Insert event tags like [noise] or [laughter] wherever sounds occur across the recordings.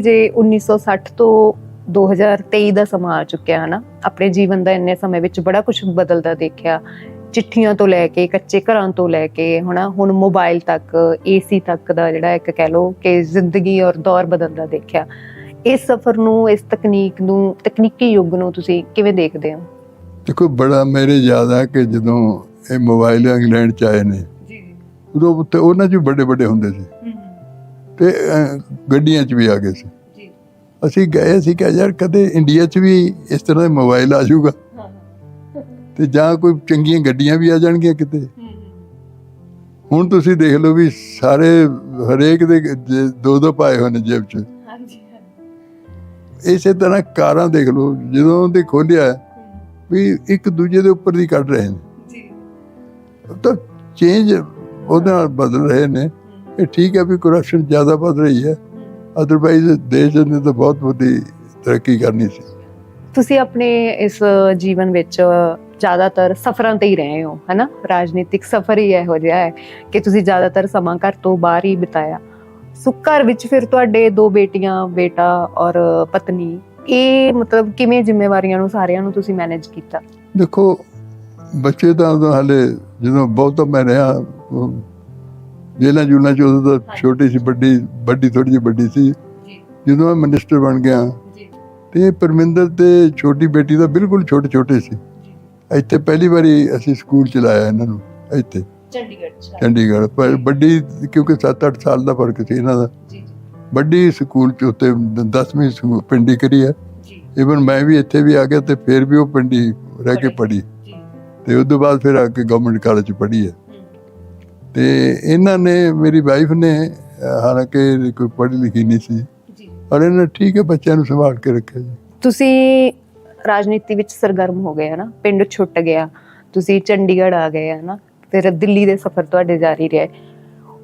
ਜੇ 1960 ਤੋਂ 2023 ਦਾ ਸਮਾਂ ਆ ਚੁੱਕਿਆ ਹੈ ਨਾ ਆਪਣੇ ਜੀਵਨ ਦਾ ਇੰਨੇ ਸਮੇਂ ਵਿੱਚ ਬੜਾ ਕੁਝ ਬਦਲਦਾ ਦੇਖਿਆ। ਚਿੱਠੀਆਂ ਤੋਂ ਲੈ ਕੇ ਕੱਚੇ ਘਰਾਂ ਤੋਂ ਲੈ ਕੇ ਹਨਾ ਹੁਣ ਮੋਬਾਈਲ ਤੱਕ ਏਸੀ ਤੱਕ ਦਾ ਜਿਹੜਾ ਇੱਕ ਕਹਿ ਲੋ ਕਿ ਜ਼ਿੰਦਗੀ ਔਰ ਦੌਰ ਬਦਲਦਾ ਦੇਖਿਆ। ਇਸ ਸਫ਼ਰ ਨੂੰ ਇਸ ਤਕਨੀਕ ਨੂੰ ਤਕਨੀਕੀ ਯੁੱਗ ਨੂੰ ਤੁਸੀਂ ਕਿਵੇਂ ਦੇਖਦੇ ਹੋ? ਦੇਖੋ ਬੜਾ ਮੇਰੇ ਯਾਦ ਆ ਕਿ ਜਦੋਂ ਇਹ ਮੋਬਾਈਲ ਇੰਗਲੈਂਡ ਚ ਆਏ ਨੇ ਜੀ। ਉਦੋਂ ਉੱਤੇ ਉਹਨਾਂ 'ਚ ਵੱਡੇ ਵੱਡੇ ਹੁੰਦੇ ਸੀ। ਤੇ ਗੱਡੀਆਂ 'ਚ ਵੀ ਆ ਗਏ ਸੀ। ਅਸੀਂ ਗਏ ਸੀ ਕਿ ਯਾਰ ਕਦੇ ਇੰਡੀਆ 'ਚ ਵੀ ਇਸ ਤਰ੍ਹਾਂ ਦੇ ਮੋਬਾਈਲ ਆ ਜਾਊਗਾ? ਤੇ ਜਾਂ ਕੋਈ ਚੰਗੀਆਂ ਗੱਡੀਆਂ ਵੀ ਆ ਜਾਣਗੀਆਂ ਕਿਤੇ। ਹੁਣ ਤੁਸੀਂ ਦੇਖ ਲਓ ਵੀ ਸਾਰੇ ਹਰੇਕ ਦੇ ਦੋ ਦੋ ਪਾਏ ਨੇ ਜੇਬ 'ਚ। ਹਾਂਜੀ ਇਸੇ ਤਰ੍ਹਾਂ ਕਾਰਾਂ ਦੇਖ ਲਓ ਜਦੋਂ ਦੇ ਖੋਲਿਆ ਵੀ ਇੱਕ ਦੂਜੇ ਦੇ ਉੱਪਰ ਦੀ ਕੱਢ ਰਹੇ ਨੇ। ਜੀ। ਤਾਂ ਚੇਂਜ ਉਹਦੇ ਨਾਲ ਬਦਲ ਰਹੇ ਨੇ। ਇਹ ਠੀਕ ਹੈ ਵੀ ਕਰਪਸ਼ਨ ਜ਼ਿਆਦਾ ਵੱਧ ਰਹੀ ਹੈ। ਅਦਰਵਾਈਜ਼ ਦੇਸ਼ ਨੇ ਤਾਂ ਬਹੁਤ ਵੱਡੀ ਤਰੱਕੀ ਕਰਨੀ ਸੀ। ਤੁਸੀਂ ਆਪਣੇ ਇਸ ਜੀਵਨ ਵਿੱਚ ਜ਼ਿਆਦਾਤਰ ਸਫ਼ਰਾਂ ਤੇ ਹੀ ਰਹੇ ਹੋ ਹੈਨਾ? ਰਾਜਨੀਤਿਕ ਸਫ਼ਰ ਹੀ ਇਹੋ ਜਿਹਾ ਹੈ ਕਿ ਤੁਸੀਂ ਜ਼ਿਆਦਾਤਰ ਸਮਾਂ ਘਰ ਤੋਂ ਬਾਹਰ ਹੀ ਬਿਤਾਇਆ। ਸੋ ਘਰ ਵਿੱਚ ਫਿਰ ਤੁਹਾਡੇ ਦੋ ਬੇਟੀਆਂ ਬੇਟਾ ਔਰ ਪਤਨੀ ਇਹ ਮਤਲਬ ਕਿਵੇਂ ਜ਼ਿੰਮੇਵਾਰੀਆਂ ਨੂੰ ਸਾਰਿਆਂ ਨੂੰ ਤੁਸੀਂ ਮੈਨੇਜ ਕੀਤਾ? ਦੇਖੋ ਬੱਚੇ ਤਾਂ ਹਾਲੇ ਜਦੋਂ ਬਹੁਤ ਮੈਂ ਰਿਹਾ ਜੇਲਾਂ ਜੂਲਾਂ ਚ ਉਦੋਂ ਤਾਂ ਛੋਟੀ ਸੀ ਵੱਡੀ ਵੱਡੀ ਥੋੜੀ ਜਿਹੀ ਵੱਡੀ ਸੀ। ਜਦੋਂ ਮੈਂ ਮਿਨਿਸਟਰ ਬਣ ਗਿਆ ਤੇ ਪਰਮਿੰਦਰ ਤੇ ਛੋਟੀ ਬੇਟੀ ਤਾਂ ਬਿਲਕੁਲ ਛੋਟੇ ਛੋਟੇ ਸੀ ਇੱਥੇ ਪਹਿਲੀ ਵਾਰੀ ਅਸੀਂ ਸਕੂਲ ਚਲਾਇਆ ਇਹਨਾਂ ਨੂੰ ਇੱਥੇ। ਚੰਡੀਗੜ੍ਹ ਪਰ ਵੱਡੀ ਕਿਉਂਕਿ 7-8 ਸਾਲ ਦਾ ਫ਼ਰਕ ਸੀ ਇਹਨਾਂ ਦਾ। ਜੀ ਵੱਡੀ ਸਕੂਲ ਚ ਉੱਤੇ 10ਵੀਂ ਸਕੂ- ਪਿੰਡੀ ਕਰੀ ਹੈ। ਜੀ। ਇਵਨ ਮੈਂ ਵੀ ਇੱਥੇ ਵੀ ਆ ਗਿਆ ਤੇ ਫਿਰ ਵੀ ਉਹ ਪਿੰਡੀ ਰਹਿ ਕੇ ਜੀ। ਤੇ ਉਸ ਤੋਂ ਬਾਅਦ ਫਿਰ ਆ ਕੇ ਗਵਰਨਮੈਂਟ ਕਾਲਜ ਚ ਪੜ੍ਹੀ ਹੈ। ਤੇ ਇਹਨਾਂ ਨੇ ਮੇਰੀ ਵਾਈਫ ਨੇ ਹਾਲਾਂਕਿ ਕੋਈ ਪੜ੍ਹੀ ਲਿਖੀ ਨਹੀਂ ਸੀ। ਜੀ। ਪਰ ਇਹਨਾਂ ਠੀਕ ਹੈ ਬੱਚਿਆਂ ਨੂੰ ਸੰਭਾਲ ਕੇ ਰੱਖਿਆ ਜੀ। ਤੁਸੀਂ ਰਾਜਨੀਤੀ ਵਿੱਚ ਸਰਗਰਮ ਹੋ ਗਏ ਹਨਾ ਪਿੰਡ ਛੁੱਟ ਗਿਆ ਤੁਸੀਂ ਚੰਡੀਗੜ੍ਹ ਆ ਗਏ ਹਨਾ ਫਿਰ ਦਿੱਲੀ ਦੇ ਸਫ਼ਰ ਤੁਹਾਡੇ ਜਾਰੀ ਰਹੇ।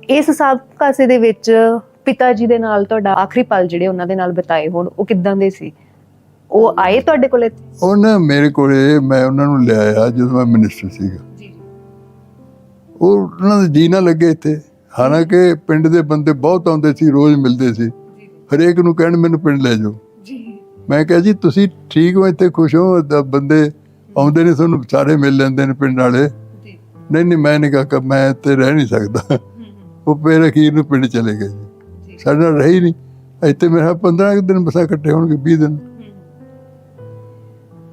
ਇਸ ਸਭ ਕਾਸੇ ਦੇ ਵਿੱਚ ਪਿਤਾ ਜੀ ਦੇ ਨਾਲ ਤੁਹਾਡਾ ਆਖਰੀ ਪਲ ਜਿਹੜੇ ਉਹਨਾਂ ਦੇ ਨਾਲ ਬਿਤਾਏ ਹੋਣ ਉਹ ਕਿੱਦਾਂ ਦੇ ਸੀ? ਉਹ ਆਏ ਤੁਹਾਡੇ ਕੋਲੇ? ਉਹਨਾਂ ਮੇਰੇ ਕੋਲੇ ਮੈਂ ਉਹਨਾਂ ਨੂੰ ਲਿਆਇਆ ਜਦੋਂ ਮੈਂ ਮਿਨਿਸਟਰ ਸੀਗਾ। ਜੀ। ਉਹ ਉਹਨਾਂ ਦੇ ਜੀ ਨਾ ਲੱਗੇ ਇੱਥੇ। ਹਾਲਾਂਕਿ ਪਿੰਡ ਦੇ ਬੰਦੇ ਬਹੁਤ ਆਉਂਦੇ ਸੀ ਰੋਜ਼ ਮਿਲਦੇ ਸੀ। ਹਰੇਕ ਨੂੰ ਕਹਿਣ ਮੈਨੂੰ ਪਿੰਡ ਲੈ ਜਾਓ। ਜੀ। ਮੈਂ ਕਿਹਾ ਜੀ ਤੁਸੀਂ ਠੀਕ ਹੋ ਇੱਥੇ ਖੁਸ਼ ਹੋ? ਤਾਂ ਬੰਦੇ ਆਉਂਦੇ ਨੇ ਤੁਹਾਨੂੰ ਸਾਰੇ ਮਿਲ ਲੈਂਦੇ ਨੇ ਪਿੰਡ ਵਾਲੇ। ਜੀ। ਨਹੀਂ ਨਹੀਂ ਮੈਂ ਨਹੀਂ ਕਾਕਾ ਮੈਂ ਇੱਥੇ ਰਹਿ ਨਹੀਂ ਸਕਦਾ। ਉਹ ਫਿਰ ਅਖੀਰ ਨੂੰ ਪਿੰਡ ਚਲੇ ਗਏ ਜੀ। ਸਾਡੇ ਨਾਲ ਰਹੀ ਨਹੀਂ। ਇੱਥੇ ਮੇਰਾ 15 ਕੁ ਦਿਨ ਬਸਾ ਇਕੱਠੇ ਹੋਣਗੇ 20 ਦਿਨ।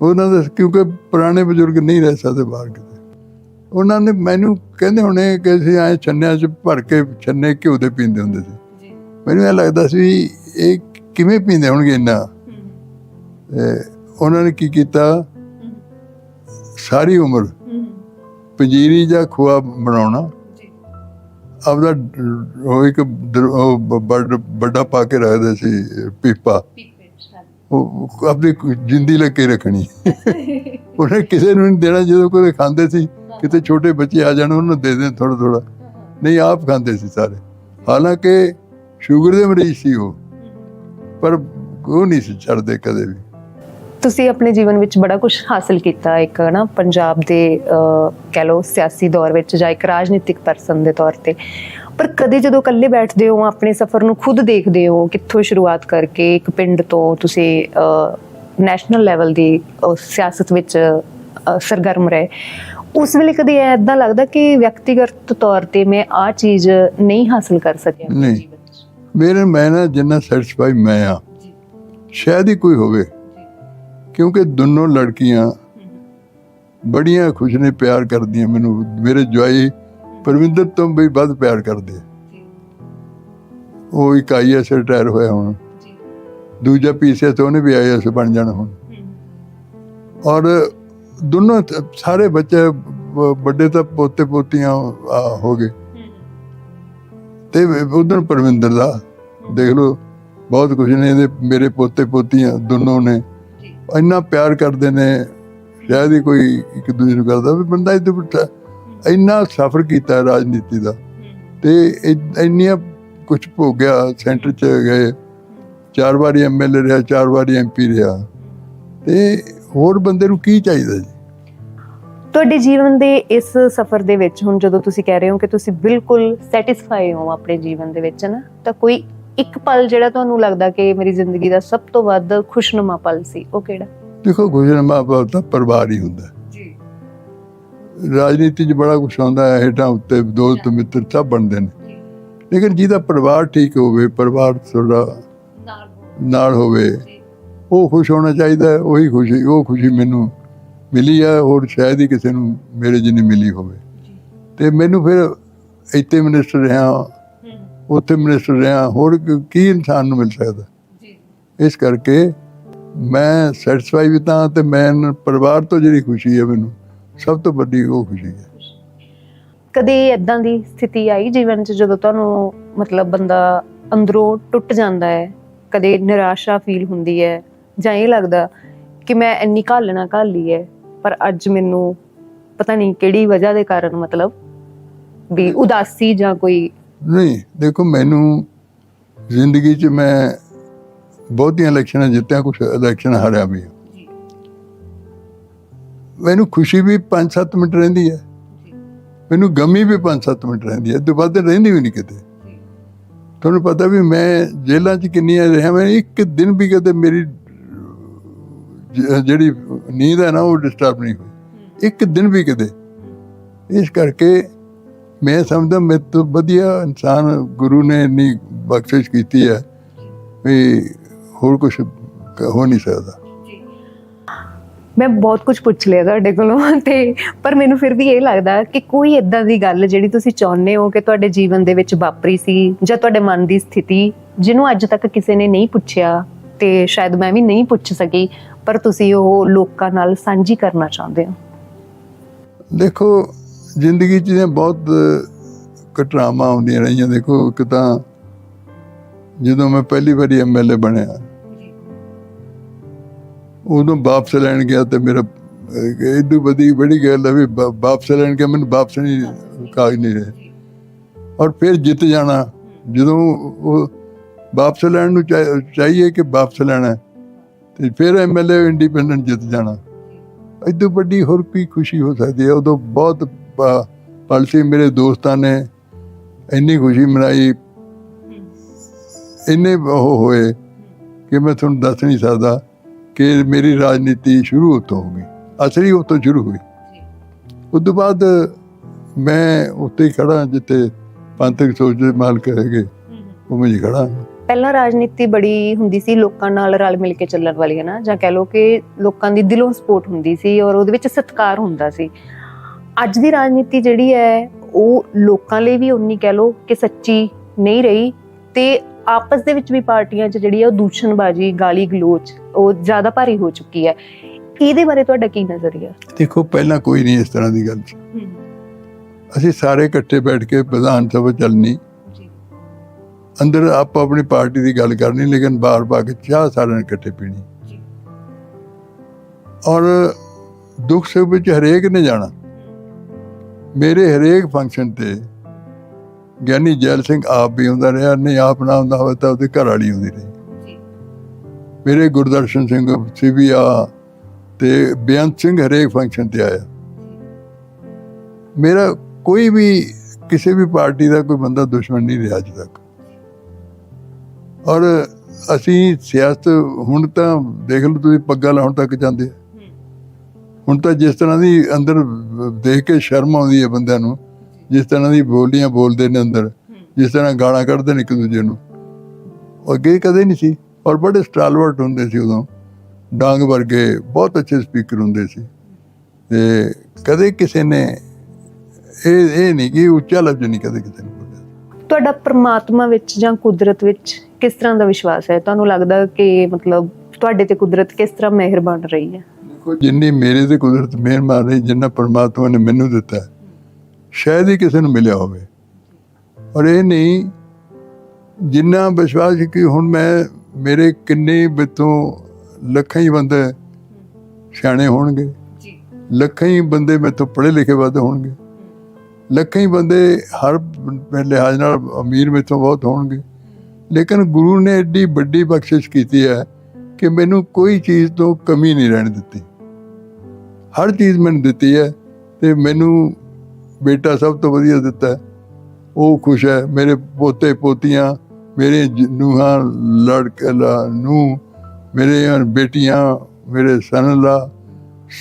ਉਹਨਾਂ ਦਾ ਕਿਉਂਕਿ ਪੁਰਾਣੇ ਬਜ਼ੁਰਗ ਨਹੀਂ ਰਹਿ ਸਕਦੇ ਬਾਹਰ ਕਿਤੇ। ਉਹਨਾਂ ਨੇ ਮੈਨੂੰ ਕਹਿੰਦੇ ਹੋਣੇ ਕਿ ਅਸੀਂ ਆਏ ਛੰਨਿਆਂ 'ਚ ਭਰ ਕੇ ਛੰਨੇ ਘਿਓ ਦੇ ਪੀਂਦੇ ਹੁੰਦੇ ਸੀ। ਜੀ। ਮੈਨੂੰ ਇਹ ਲੱਗਦਾ ਸੀ ਇਹ ਕਿਵੇਂ ਪੀਂਦੇ ਹੋਣਗੇ ਇੰਨਾ। ਉਹਨਾਂ ਨੇ ਕੀ ਕੀਤਾ? ਸਾਰੀ ਉਮਰ ਪੰਜੀਰੀ ਜਾਂ ਖੋਆ ਬਣਾਉਣਾ। ਜੀ। ਆਪਦਾ ਉਹ ਇੱਕ ਵੱਡ- ਪਾ ਕੇ ਰੱਖਦੇ ਸੀ ਪੀਪਾ। ਉਹ ਆਪਣੀ ਜਿੰਦੀ ਲੈ ਕੇ ਰੱਖਣੀ। [laughs] ਉਹਨੇ ਕਿਸੇ ਨੂੰ ਨਹੀਂ ਦੇਣਾ ਜਦੋਂ ਕੋਈ ਖਾਂਦੇ ਸੀ। ਕਿਤੇ ਛੋਟੇ ਬੱਚੇ ਆ ਜਾਣ, ਉਹਨਾਂ ਨੂੰ ਦੇ ਦੇ ਥੋੜਾ ਥੋੜਾ ਨਹੀਂ, ਆਪ ਖਾਂਦੇ ਸੀ ਸਾਰੇ। ਹਾਲਾਂਕਿ ਸ਼ੂਗਰ ਦੇ ਮਰੀਜ਼ ਸੀ ਉਹ, ਪਰ ਉਹ ਨਹੀਂ ਸੀ ਛੱਡਦੇ ਕਦੇ ਵੀ। ਤੁਸੀਂ ਆਪਣੇ ਜੀਵਨ ਵਿੱਚ ਬੜਾ ਕੁਝ ਹਾਸਲ ਕੀਤਾ, ਇੱਕ ਨਾ ਪੰਜਾਬ ਦੇ ਕਹਿ ਲਓ, ਸਿਆਸੀ ਦੌਰ ਵਿੱਚ ਜਾਂ ਇੱਕ ਰਾਜਨੀਤਿਕ ਪਰਸਨ ਦੇ ਤੌਰ ਤੇ। ਪਰ ਕਦੇ ਜਦੋਂ ਇਕੱਲੇ ਬੈਠਦੇ ਹੋ, ਆਪਣੇ ਸਫ਼ਰ ਨੂੰ ਖੁਦ ਦੇਖਦੇ ਹੋ, ਕਿੱਥੋਂ ਸ਼ੁਰੂਆਤ ਕਰਕੇ, ਇੱਕ ਪਿੰਡ ਤੋਂ ਤੁਸੀਂ ਨੈਸ਼ਨਲ ਲੈਵਲ ਦੀ ਸਿਆਸਤ ਵਿੱਚ ਸਰਗਰਮ ਰਹੇ। ਉਸ ਵੇਲੇ ਕਦੇ ਐਦਾਂ ਲੱਗਦਾ ਕਿ ਵਿਅਕਤੀਗਤ ਤੌਰ ਤੇ ਮੈਂ ਆ ਚੀਜ਼ ਨਹੀਂ ਹਾਸਲ ਕਰ ਸਕਿਆ ਆਪਣੇ। ਜੀਵਨ 'ਚ ਮੇਰੇ ਮੈਂ ਨਾ ਜਿੰਨਾ ਸੈਟੀਸਫਾਈ ਮੈਂ ਆ ਸ਼ਾਇਦ ਹੀ ਕੋਈ ਹੋਵੇ। ਕਿਉਂਕਿ ਦੋਨੋਂ ਲੜਕੀਆਂ ਬੜੀਆਂ ਖੁਸ਼ ਨੇ ਪਿਆਰ ਕਰਦੀਆਂ ਮੈਨੂੰ। ਮੇਰੇ ਜਵਾਈ ਪਰਵਿੰਦਰ ਤੋਂ ਵੀ ਵੱਧ ਪਿਆਰ ਕਰਦੇ। ਉਹ ਇੱਕ ਆਈਐਸ ਰਿਟਾਇਰ ਹੋਇਆ ਹੁਣ। ਦੂਜਾ ਪੀਸੀਐਸ ਤੋਂ ਉਹਨੇ ਵੀ ਆਈਐਸ ਬਣ ਜਾਣਾ ਹੁਣ। ਔਰ ਦੋਨੋਂ ਸਾਰੇ ਬੱਚੇ ਵੱਡੇ ਤਾਂ ਪੋਤੇ ਪੋਤੀਆਂ ਹੋ ਗਏ। ਤੇ ਉਧਰ ਪਰਵਿੰਦਰ ਦਾ ਦੇਖ ਲਓ ਬਹੁਤ ਕੁਝ ਨੇ ਇਹਦੇ ਮੇਰੇ ਪੋਤੇ ਪੋਤੀਆਂ ਦੋਨੋਂ ਨੇ। ਇੰਨਾ ਪਿਆਰ ਕਰਦੇ ਨੇ ਸ਼ਾਇਦ ਹੀ ਕੋਈ ਇੱਕ ਦੂਜੇ ਨੂੰ ਕਰਦਾ ਵੀ ਬੰਦਾ ਇਹ ਤੋਂ ਇੰਨਾ ਸਫ਼ਰ ਕੀਤਾ ਰਾਜਨੀਤੀ ਦਾ। ਤੇ ਇੰਨੀਆਂ ਕੁਝ ਭੋਗਿਆ ਸੈਂਟਰ ਚ ਗਏ। ਚਾਰ ਵਾਰੀ ਐਮਐਲਏ ਰਿਹਾ ਚਾਰ ਵਾਰੀ ਐਮਪੀ ਰਿਹਾ। ਤੇ ਹੋਰ ਬੰਦੇ ਨੂੰ ਕੀ ਚਾਹੀਦਾ ਜੀ? ਤੁਹਾਡੇ ਜੀਵਨ ਦੇ ਇਸ ਸਫ਼ਰ ਦੇ ਵਿੱਚ ਹੁਣ ਜਦੋਂ ਤੁਸੀਂ ਕਹਿ ਰਹੇ ਹੋ ਕਿ ਤੁਸੀਂ ਬਿਲਕੁਲ ਸੈਟੀਸਫਾਈ ਹੋ ਆਪਣੇ ਜੀਵਨ ਦੇ ਵਿੱਚ ਨਾ ਤਾਂ ਕੋਈ ਇੱਕ ਪਲ ਜਿਹੜਾ ਤੁਹਾਨੂੰ ਲੱਗਦਾ ਕਿ ਮੇਰੀ ਜ਼ਿੰਦਗੀ ਦਾ ਸਭ ਤੋਂ ਵੱਧ ਖੁਸ਼ਨੁਮਾ ਪਲ ਸੀ ਉਹ ਕਿਹੜਾ? ਦੇਖੋ ਗੁਜਰ ਮਾਂ ਬਾਪ ਦਾ ਪਰਿਵਾਰ ਹੀ ਹੁੰਦਾ। ਜੀ। ਰਾਜਨੀਤੀ 'ਚ ਬੜਾ ਕੁਛ ਆਉਂਦਾ ਹੈ ਹੇਠਾਂ ਉੱਤੇ ਦੋਸਤ ਮਿੱਤਰ ਸਭ ਬਣਦੇ ਨੇ। ਲੇਕਿਨ ਜਿਹਦਾ ਪਰਿਵਾਰ ਠੀਕ ਹੋਵੇ ਪਰਿਵਾਰ ਤੁਹਾਡਾ ਨਾਲ ਨਾਲ ਹੋਵੇ ਉਹ ਖੁਸ਼ ਹੋਣਾ ਚਾਹੀਦਾ ਹੈ ਉਹੀ ਖੁਸ਼ੀ ਉਹ ਖੁਸ਼ੀ ਮੈਨੂੰ ਮਿਲੀ ਹੈ ਹੋਰ ਸ਼ਾਇਦ ਹੀ ਕਿਸੇ ਨੂੰ ਮੇਰੇ ਜਿੰਨੀ ਮਿਲੀ ਹੋਵੇ। ਤੇ ਮੈਨੂੰ ਫਿਰ ਇੱਥੇ ਮਿਨਿਸਟਰ ਰਿਹਾ ਉੱਥੇ ਮਿਨਿਸਟਰ ਰਿਹਾ ਹੋਰ ਕ- ਕੀ ਇਨਸਾਨ ਨੂੰ ਮਿਲ ਸਕਦਾ? ਜੀ। ਇਸ ਕਰਕੇ ਮੈਂ ਸੈਟੀਸਫਾਈ ਵੀ ਤਾਂ ਤੇ ਮੈਂ ਪਰਿਵਾਰ ਤੋਂ ਜਿਹੜੀ ਖੁਸ਼ੀ ਹੈ ਮੈਨੂੰ ਸਭ ਤੋਂ ਵੱਡੀ ਉਹ ਖੁਸ਼ੀ ਹੈ। ਕਦੇ ਇਦਾਂ ਦੀ ਸਥਿਤੀ ਆਈ ਜੀਵਨ 'ਚ ਜਦੋਂ ਤੁਹਾਨੂੰ ਮਤਲਬ ਬੰਦਾ ਅੰਦਰੋਂ ਟੁੱਟ ਜਾਂਦਾ ਹੈ? ਕਦੇ ਨਿਰਾਸ਼ਾ ਫੀਲ ਹੁੰਦੀ ਹੈ? ਜਾਂ ਇਹ ਲੱਗਦਾ ਕਿ ਮੈਂ ਇੰਨੀ ਘਾਲਣਾ ਘਾਲੀ ਹੈ ਪਰ ਅੱਜ ਮੈਨੂੰ ਪਤਾ ਨਹੀਂ ਕਿਹੜੀ ਵਜ੍ਹਾ ਦੇ ਕਾਰਨ ਮਤਲਬ ਵੀ ਉਦਾਸੀ ਜਾਂ ਕੋਈ ਨਹੀਂ ਦੇਖੋ ਮੈਨੂੰ ਜ਼ਿੰਦਗੀ 'ਚ ਮੈਂ ਬਹੁਤੀਆਂ ਇਲੈਕਸ਼ਨਾਂ ਜਿੱਤਿਆ ਕੁਝ ਇਲੈਕਸ਼ਨ ਹਾਰਿਆ ਵੀ। ਮੈਨੂੰ ਖੁਸ਼ੀ ਵੀ 5-7 ਮਿੰਟ ਰਹਿੰਦੀ ਹੈ। ਮੈਨੂੰ ਗਮੀ ਵੀ 5-7 ਮਿੰਟ ਰਹਿੰਦੀ ਹੈ। ਵੱਧ ਰਹਿੰਦੀ ਵੀ ਨਹੀਂ ਕਿਤੇ। ਤੁਹਾਨੂੰ ਪਤਾ ਵੀ ਮੈਂ ਜੇਲ੍ਹਾਂ 'ਚ ਕਿੰਨੀਆਂ ਰਿਹਾ ਮੈਂ ਇੱਕ ਦਿਨ ਵੀ ਕਦੇ ਮੇਰੀ ਜਿਹੜੀ ਨੀਂਦ ਹੈ ਨਾ ਉਹ ਡਿਸਟਰਬ ਨਹੀਂ ਹੋਈ। ਇੱਕ ਦਿਨ ਵੀ ਕਦੇ ਇਸ ਕਰਕੇ ਮੈਂ ਸਮਝਦਾ ਮੇਰੇ ਤੋਂ ਵਧੀਆ ਇਨਸਾਨ ਗੁਰੂ ਨੇ ਇੰਨੀ ਬਖਸ਼ਿਸ਼ ਕੀਤੀ ਹੈ ਵੀ ਹੋਰ ਕੁਝ ਹੋ ਨਹੀਂ ਸਕਦਾ। ਮੈਂ ਬਹੁਤ ਕੁਝ ਪੁੱਛ ਲਿਆ ਤੁਹਾਡੇ ਕੋਲੋਂ ਤੇ ਪਰ ਮੈਨੂੰ ਫਿਰ ਵੀ ਇਹ ਲੱਗਦਾ ਕਿ ਕੋਈ ਇਦਾਂ ਦੀ ਗੱਲ ਜਿਹੜੀ ਤੁਸੀਂ ਚਾਹੁੰਦੇ ਹੋ ਕਿ ਤੁਹਾਡੇ ਜੀਵਨ ਦੇ ਵਿੱਚ ਵਾਪਰੀ ਸੀ ਜਾਂ ਤੁਹਾਡੇ ਮਨ ਦੀ ਸਥਿਤੀ ਜਿਹਨੂੰ ਅੱਜ ਤੱਕ ਕਿਸੇ ਨੇ ਨਹੀਂ ਪੁੱਛਿਆ ਤੇ ਸ਼ਾਇਦ ਮੈਂ ਵੀ ਨਹੀਂ ਪੁੱਛ ਸਕੀ ਪਰ ਤੁਸੀਂ ਉਹ ਲੋਕਾਂ ਨਾਲ ਸਾਂਝੀ ਕਰਨਾ ਚਾਹੁੰਦੇ ਹੋ? ਦੇਖੋ, ਜ਼ਿੰਦਗੀ 'ਚ ਬਹੁਤ ਘਟਨਾਵਾਂ ਆਉਂਦੀਆਂ ਰਹੀਆਂ, ਦੇਖੋ, ਇੱਕ ਤਾਂ ਜਦੋਂ ਮੈਂ ਪਹਿਲੀ ਵਾਰੀ ਐਮਐਲਏ ਬਣਿਆ, ਉਦੋਂ ਵਾਪਸ ਲੈਣ ਗਿਆ ਤੇ ਮੇਰਾ ਇਦੋਂ ਵਧੀ ਬੜੀ ਗੱਲ ਹੈ ਵੀ ਵਾ- ਵਾਪਸ ਲੈਣ ਗਿਆ, ਮੈਨੂੰ ਵਾਪਸ ਨਹੀਂ, ਕਾਗਜ਼ ਨਹੀਂ ਰਹੇ। ਔਰ ਫਿਰ ਜਿੱਤ ਜਾਣਾ, ਜਦੋਂ ਉਹ ਵਾਪਸ ਲੈਣ ਨੂੰ ਚਾਹੀਏ ਕਿ ਵਾਪਸ ਲੈਣਾ ਤੇ ਫਿਰ ਐਮਐਲਏ ਇੰਡੀਪੈਂਡੈਂਟ ਜਿੱਤ ਜਾਣਾ। ਇਦੋਂ ਵੱਡੀ ਹੋਰ ਕੀ ਖੁਸ਼ੀ ਹੋ ਸਕਦੀ ਹੈ? ਉਦੋਂ ਬਹੁਤ ਪ- ਮੇਰੇ ਦੋਸਤਾਂ ਨੇ ਇੰਨੀ ਖੁਸ਼ੀ ਮਨਾਈ। ਇੰਨੇ ਉਹ ਹੋਏ ਕਿ ਮੈਂ ਤੁਹਾਨੂੰ ਦੱਸ ਨਹੀਂ ਸਕਦਾ ਕਿ ਮੇਰੀ ਰਾਜਨੀਤੀ ਸ਼ੁਰੂ ਉੱਥੋਂ ਹੋ ਗਈ। ਅਸਲੀ ਉੱਥੋਂ ਸ਼ੁਰੂ ਹੋਈ। ਉਸ ਤੋਂ ਬਾਅਦ ਮੈਂ ਉੱਥੇ ਹੀ ਖੜਾ ਜਿੱਥੇ ਪੰਥਕ ਸੋਚ ਦੇ ਮਾਲਕ ਹੈਗੇ, ਉਹ ਮੈਂ ਖੜਾ ਪਹਿਲਾਂ ਰਾਜਨੀਤੀ ਬੜੀ ਹੁੰਦੀ ਸੀ ਲੋਕਾਂ ਨਾਲ ਰਲ ਮਿਲ ਕੇ ਚੱਲਣ ਵਾਲੀ ਹੈ ਨਾ? ਜਾਂ ਕਹਿ ਲਓ ਕਿ ਲੋਕਾਂ ਦੀ ਦਿਲੋਂ ਸਪੋਰਟ ਹੁੰਦੀ ਸੀ ਔਰ ਉਹਦੇ ਵਿੱਚ ਸਤਿਕਾਰ ਹੁੰਦਾ ਸੀ। ਅੱਜ ਦੀ ਰਾਜਨੀਤੀ ਜਿਹੜੀ ਹੈ ਉਹ ਲੋਕਾਂ ਲਈ ਵੀ ਉਨੀ ਕਹਿ ਲਓ ਕਿ ਸੱਚੀ ਨਹੀਂ ਰਹੀ ਤੇ ਆਪਸ ਦੇ ਵਿੱਚ ਵੀ ਪਾਰਟੀਆਂ 'ਚ ਜਿਹੜੀ ਹੈ ਉਹ ਦੂਸ਼ਣਬਾਜ਼ੀ ਗਾਲੀ ਗਲੋਚ ਉਹ ਜ਼ਿਆਦਾ ਭਾਰੀ ਹੋ ਚੁੱਕੀ ਹੈ। ਇਹਦੇ ਬਾਰੇ ਤੁਹਾਡਾ ਕੀ ਨਜ਼ਰੀਆ ਦੇਖੋ ਪਹਿਲਾਂ ਕੋਈ ਨਹੀਂ ਇਸ ਤਰ੍ਹਾਂ ਦੀ ਗੱਲ ਸੀ। ਅਸੀਂ ਸਾਰੇ ਇਕੱਠੇ ਬੈਠ ਕੇ ਵਿਧਾਨ ਸਭਾ ਚੱਲਣੀ ਅੰਦਰ ਆਪ ਆਪਣੀ ਪਾਰਟੀ ਦੀ ਗੱਲ ਕਰਨੀ ਲੇਕਿਨ ਬਾਹਰ ਪਾ ਕੇ ਚਾਹ ਸਾਰਿਆਂ ਨੇ ਇਕੱਠੇ ਪੀਣੀ। ਔਰ ਦੁੱਖ ਸੁੱਖ ਵਿੱਚ ਹਰੇਕ ਨੇ ਜਾਣਾ। ਮੇਰੇ ਹਰੇਕ ਫੰਕਸ਼ਨ ਤੇ ਗਿਆਨੀ ਜੈਲ ਸਿੰਘ ਆਪ ਵੀ ਹੁੰਦਾ ਰਿਹਾ ਨਹੀਂ ਆਪ ਨਾ ਹੁੰਦਾ ਹੋਵੇ ਤਾਂ ਉਹਦੀ ਘਰ ਵਾਲੀ ਹੁੰਦੀ ਰਹੀ ਮੇਰੇ ਗੁਰਦਰਸ਼ਨ ਸਿੰਘ ਸਿਵਿਆ ਤੇ ਬੇਅੰਤ ਸਿੰਘ ਹਰੇਕ ਫੰਕਸ਼ਨ ਤੇ ਆਇਆ। ਮੇਰਾ ਕੋਈ ਵੀ ਕਿਸੇ ਵੀ ਪਾਰਟੀ ਦਾ ਕੋਈ ਬੰਦਾ ਦੁਸ਼ਮਣ ਨਹੀਂ ਰਿਹਾ ਅੱਜ ਤੱਕ। ਔਰ ਅਸੀਂ ਸਿਆਸਤ ਹੁਣ ਤਾਂ ਦੇਖ ਲਓ ਤੁਸੀਂ ਪੱਗਾਂ ਲਾਉਣ ਤੱਕ ਜਾਂਦੇ। ਹੁਣ ਤਾਂ ਜਿਸ ਤਰ੍ਹਾਂ ਦੀ ਅੰਦਰ ਦੇਖ ਕੇ ਸ਼ਰਮ ਆਉਂਦੀ ਹੈ ਬੰਦਿਆਂ ਨੂੰ ਜਿਸ ਤਰ੍ਹਾਂ ਦੀ ਬੋਲੀਆਂ ਬੋਲਦੇ ਨੇ ਅੰਦਰ ਜਿਸ ਤਰ੍ਹਾਂ ਗਾਲਾਂ ਕੱਢਦੇ ਨੇ ਇੱਕ ਦੂਜੇ ਨੂੰ। ਅੱਗੇ ਕਦੇ ਨਹੀਂ ਸੀ ਔਰ ਬੜੇ ਸਟਾਲਵਰਟ ਹੁੰਦੇ ਸੀ ਉਦੋਂ। ਡਾਂਗ ਵਰਗੇ ਬਹੁਤ ਅੱਛੇ ਸਪੀਕਰ ਹੁੰਦੇ ਸੀ। ਤੇ ਕਦੇ ਕਿਸੇ ਨੇ ਇਹ ਇਹ ਨਹੀਂ ਕਿ ਉੱਚਾ ਲਫ਼ਜ਼ ਨਹੀਂ ਕਦੇ ਕਿਸੇ ਨੇ। ਤੁਹਾਡਾ ਪ੍ਰਮਾਤਮਾ ਵਿੱਚ ਜਾਂ ਕੁਦਰਤ ਵਿੱਚ ਕਿਸ ਤਰ੍ਹਾਂ ਦਾ ਵਿਸ਼ਵਾਸ ਹੈ? ਤੁਹਾਨੂੰ ਲੱਗਦਾ ਕਿ ਮਤਲਬ ਤੁਹਾਡੇ ਤੇ ਕੁਦਰਤ ਕਿਸ ਤਰ੍ਹਾਂ ਮਿਹਰ ਬਣ ਰਹੀ ਹੈ? ਦੇਖੋ ਜਿੰਨੀ ਮੇਰੇ ਤੇ ਕੁਦਰਤ ਮਿਹਰ ਮਾਰ ਰਹੀ ਜਿੰਨਾ ਪਰਮਾਤਮਾ ਨੇ ਮੈਨੂੰ ਦਿੱਤਾ ਸ਼ਾਇਦ ਹੀ ਕਿਸੇ ਨੂੰ ਮਿਲਿਆ ਹੋਵੇ। ਔਰ ਇਹ ਨਹੀਂ ਜਿੰਨਾ ਵਿਸ਼ਵਾਸ ਕਿ ਹੁਣ ਮੈਂ ਮੇਰੇ ਕਿੰਨੇ ਬਿੱਥੋਂ ਲੱਖਾਂ ਹੀ ਬੰਦੇ ਸਿਆਣੇ ਹੋਣਗੇ। ਜੀ। ਲੱਖਾਂ ਹੀ ਬੰਦੇ ਮੇਥੋਂ ਪੜ੍ਹੇ ਲਿਖੇ ਵੱਧ ਹੋਣਗੇ। ਲੱਖਾਂ ਹੀ ਬੰਦੇ ਹਰ ਲਿਹਾਜ਼ ਨਾਲ ਅਮੀਰ ਮੇਥੋਂ ਬਹੁਤ ਹੋਣਗੇ। ਲੇਕਿਨ ਗੁਰੂ ਨੇ ਐਡੀ ਵੱਡੀ ਬਖਸ਼ਿਸ਼ ਕੀਤੀ ਹੈ ਕਿ ਮੈਨੂੰ ਕੋਈ ਚੀਜ਼ ਤੋਂ ਕਮੀ ਨਹੀਂ ਰਹਿਣ ਦਿੱਤੀ। ਹਰ ਚੀਜ਼ ਮੈਨੂੰ ਦਿੱਤੀ ਹੈ ਤੇ ਮੈਨੂੰ ਬੇਟਾ ਸਭ ਤੋਂ ਵਧੀਆ ਦਿੱਤਾ ਉਹ ਖੁਸ਼ ਹੈ, ਮੇਰੇ ਪੋਤੇ ਪੋਤੀਆਂ, ਮੇਰੇ ਜ- ਨੂੰਹਾਂ, ਲੜਕੇ, ਲਾ ਨੂੰ ਮੇਰੇ ਬੇਟੀਆਂ, ਮੇਰੇ ਸਨ ਲਾ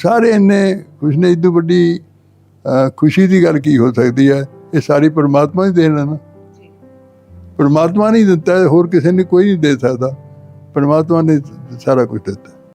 ਸਾਰੇ ਇੰਨੇ ਖੁਸ਼ ਨੇ ਇਦੋਂ ਵੱਡੀ ਖੁਸ਼ੀ ਦੀ ਗੱਲ ਕੀ ਹੋ ਸਕਦੀ ਹੈ? ਇਹ ਸਾਰੀ ਪਰਮਾਤਮਾ ਹੀ ਦੇਣ ਨਾ। ਪਰਮਾਤਮਾ ਨੇ ਹੀ ਦਿੱਤਾ ਹੈ, ਹੋਰ ਕਿਸੇ ਨੇ ਕੋਈ ਨਹੀਂ ਦੇ ਸਕਦਾ। ਪਰਮਾਤਮਾ ਨੇ ਸਾਰਾ ਕੁਝ ਦਿੱਤਾ।